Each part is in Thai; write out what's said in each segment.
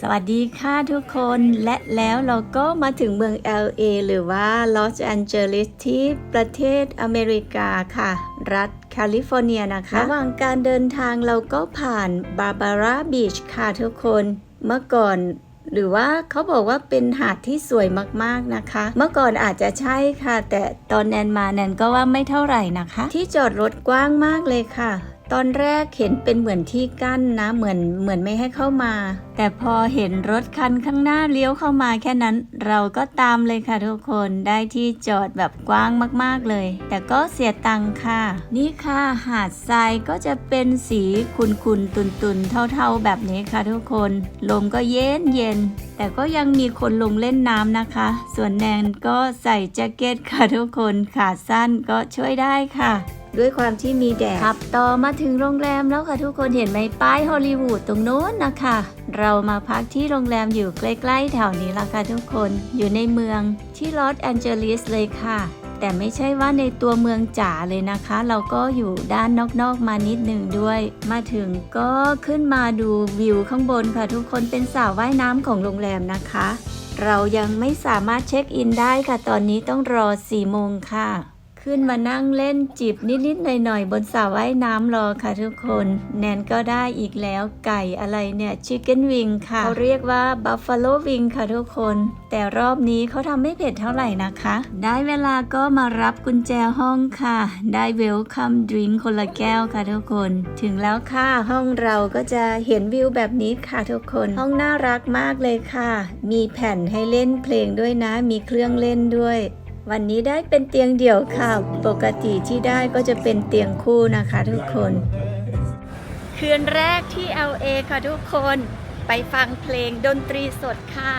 สวัสดีค่ะทุกคนและแล้วเราก็มาถึงเมือง LA หรือว่า Los Angeles ที่ประเทศอเมริกาค่ะ รัฐแคลิฟอร์เนียนะคะ ระหว่างการเดินทางเราก็ผ่านบาบาร่าบีชค่ะทุกคนเมื่อก่อนหรือว่าเขาบอกว่าเป็นหาดที่สวยมากๆนะคะ เมื่อก่อนอาจจะใช่ค่ะ แต่ตอนแนนมาแนนก็ว่าไม่เท่าไหร่นะคะ ที่จอดรถกว้างมากเลยค่ะ ตอนแรกเห็นเป็นเหมือนที่กั้นนะเหมือนเหมือนไม่ให้เข้ามา แต่พอเห็นรถคันข้างหน้าเลี้ยวเข้ามาแค่นั้น เราก็ตามเลยค่ะทุกคนได้ที่จอดแบบกว้างมากๆเลย แต่ก็เสียตังค่ะ นี่ค่ะหาดทรายก็จะเป็นสีขุ่นๆตุนๆเท่าๆแบบนี้ค่ะทุกคน ลมก็เย็นเย็นแต่ก็ยังมีคนลงเล่นน้ำนะคะ ส่วนแนนก็ใส่แจ็คเก็ตค่ะทุกคนขาสั้นก็ช่วยได้ค่ะ ด้วยความที่มีแดดขับต่อมาถึงโรงแรมแล้วค่ะทุกคนเห็นไหมป้ายฮอลลีวูดตรงโน้นนะคะ เรามาพักที่โรงแรมอยู่ใกล้ๆแถวนี้ละค่ะทุกคนอยู่ในเมืองที่ลอสแอนเจลิสเลยค่ะแต่ไม่ใช่ว่าในตัวเมืองจ๋าเลยนะคะ เราก็อยู่ด้านนอกๆมานิดหนึ่งด้วย มาถึงก็ขึ้นมาดูวิวข้างบนค่ะ ทุกคนเป็นสระว่ายน้ำของโรงแรมนะคะ เรายังไม่สามารถเช็คอินได้ค่ะ ตอนนี้ต้องรอ 4 โมงค่ะ ขึ้นมานั่งเล่นจิบนิด ๆ หน่อย ๆ บนสระว่ายน้ำรอค่ะทุกคน แนนก็ได้อีกแล้วไก่อะไรเนี่ยชิคเก้นวิงค่ะเขาเรียกว่าบัฟฟาโลวิงค่ะทุกคน แต่รอบนี้เขาทำไม่เผ็ดเท่าไหร่นะคะ ได้เวลาก็มารับกุญแจห้องค่ะ ได้เวลคัมดริงคนละแก้วค่ะทุกคน ถึงแล้วค่ะห้องเราก็จะเห็นวิวแบบนี้ค่ะทุกคน ห้องน่ารักมากเลยค่ะ มีแผ่นให้เล่นเพลงด้วยนะ มีเครื่องเล่นด้วย วันนี้ได้เป็นเตียงเดี่ยวค่ะ ปกติที่ได้ก็จะเป็นเตียงคู่นะคะทุกคน คืนแรกที่ LA ค่ะทุกคนไปฟังเพลงดนตรีสดค่ะ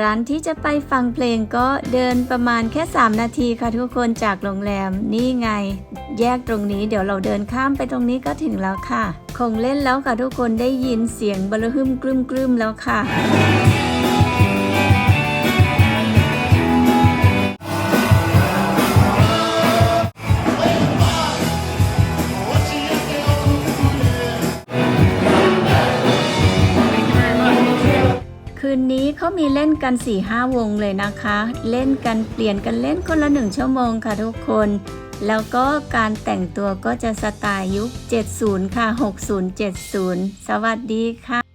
ร้านที่จะไปฟังเพลงก็เดินประมาณแค่ 3 นาทีค่ะทุกคนจากโรงแรม นี่ไง แยกตรงนี้เดี๋ยวเราเดินข้ามไปตรงนี้ก็ถึงแล้วค่ะ คงเล่นแล้วค่ะทุกคนได้ยินเสียงบลหึมกรึมกรึมๆแล้วค่ะ คืนนี้เขามีเล่นกัน4ี่ห้าวงเลยนะคะ เล่นกันเปลี่ยนกันเล่นคนละหนึ่งชั่วโมงค่ะทุกคน แล้วก็การแต่งตัวก็จะสไตล์ยุค 70 ค่ะ 60 70 สวัสดีค่ะ